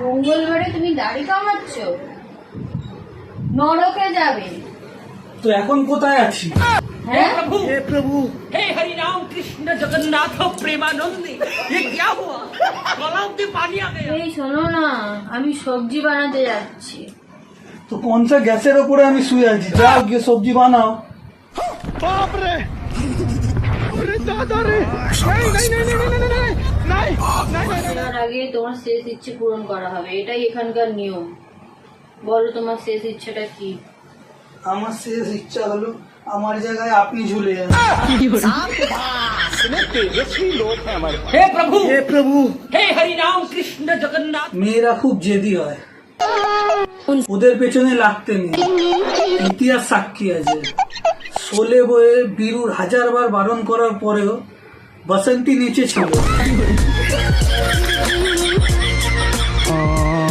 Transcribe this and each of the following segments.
মঙ্গলবারে তুমি দাড়ি কামাচ্ছ নরকে যাবে তো এখন কোথায় আছি হ্যাঁ হে প্রভু हे हरि राम कृष्ण जगन्नाथ प्रेमानंद ये क्या हुआ गलाव में पानी आ गया এই শোনো না আমি সবজি বানাতে যাচ্ছি তো কোন সা গ্যাসের ওপরে আমি শুয়ে আছি যাও গিয়ে সবজি বানাও শেষ ইচ্ছে পূরণ করা হবে এটাই এখানকার নিয়ম। বলো তোমার শেষ কি? আমার শেষ ইচ্ছা হলো আমার জায়গায় আপনি ঝুলে প্রভু! হে প্রভু! হে কৃষ্ণ জগন্নাথ! মেয়েরা খুব জেদি হয়। ওদের পেছনে লাগতে নেই। ইতিহাস সাক্ষী আছে। শোলে বইয়ে বীরুর হাজারবার বারণ করার পরেও বসন্তী নিচে ছিল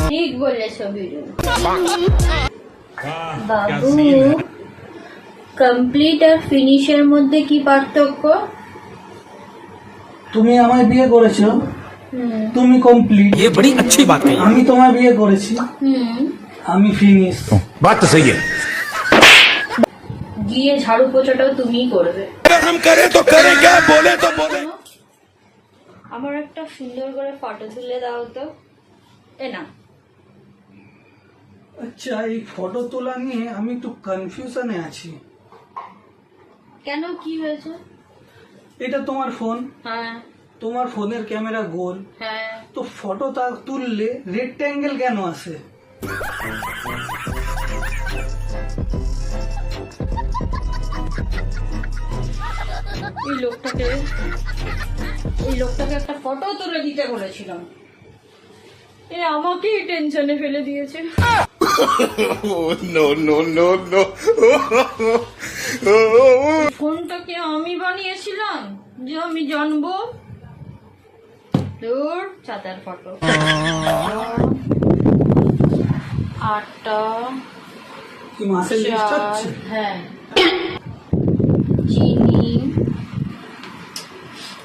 ঠিক বলেছ বিরু বাবু কমপ্লিট আর ফিনিশের মধ্যে কি পার্থক্য তুমি আমায় বিয়ে করেছো হুম তুমি কমপ্লিট ये बड़ी अच्छी बात कही আমি তোমায় বিয়ে করেছি হুম আমি ফিনিশ बात तो सही है গিয়ে ঝাড়ু পোছাটাও তুমিই করবে अगर हम करें तो करें क्या बोले तो बोले আমার একটা সুন্দর করে ফটো তুলে দাও তো এ না আচ্ছা এই ফটো তোলা নিয়ে আমি একটু কনফিউশনে আছি কেন কি হয়েছে এটা তোমার ফোন হ্যাঁ তোমার ফোনের ক্যামেরা গোল হ্যাঁ তো ফটো তা তুললে রেক্ট্যাঙ্গেল কেন আসে এই লোকটাকে এই লোকটাকে একটা ফটো তুলে দিতে বলেছিলাম। এ আমাকেই টেনশনে ফেলে দিয়েছে। ফোনটাকে আমি বানিয়েছিলাম যে আমি জানব। তোর চাতার ফটো আটটা কি মাসের লিস্ট হচ্ছে? হ্যাঁ। চিনি।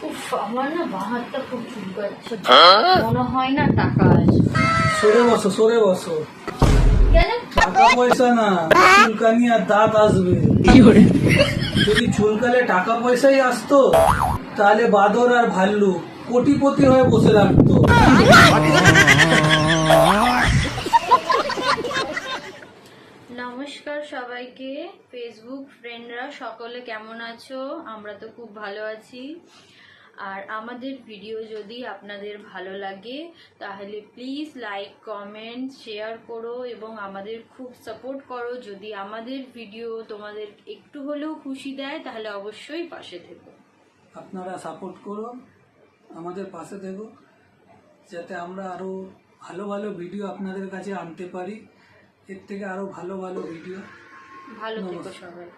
উফ আমার না বাহারটা খুব চুলকাচ্ছে মনে হয় না টাকা আছে। সরে বসো সরে বসো। টাকা পয়সা না চুলকানি আর দাঁত আসবে। যদি চুলকালে টাকা পয়সাই আসতো তাহলে বাদর আর ভাল্লুক কোটিপতি হয়ে বসে রাখতো। সবাইকে ফেসবুক ফ্রেন্ডরা সকলে কেমন আছো? আমরা তো খুব ভালো আছি। আর আমাদের ভিডিও যদি আপনাদের ভালো লাগে, তাহলে প্লিজ লাইক কমেন্ট শেয়ার করো এবং আমাদের খুব সাপোর্ট করো। যদি আমাদের ভিডিও তোমাদের একটু হলেও খুশি দেয়, তাহলে অবশ্যই পাশে থেকো। আপনারা সাপোর্ট করো, আমাদের পাশে থেকো, যাতে আমরা আরও ভালো ভালো ভিডিও আপনাদের কাছে আনতে পারি। এর থেকে আরও ভালো ভালো ভিডিও ভালো থেকো সবাই।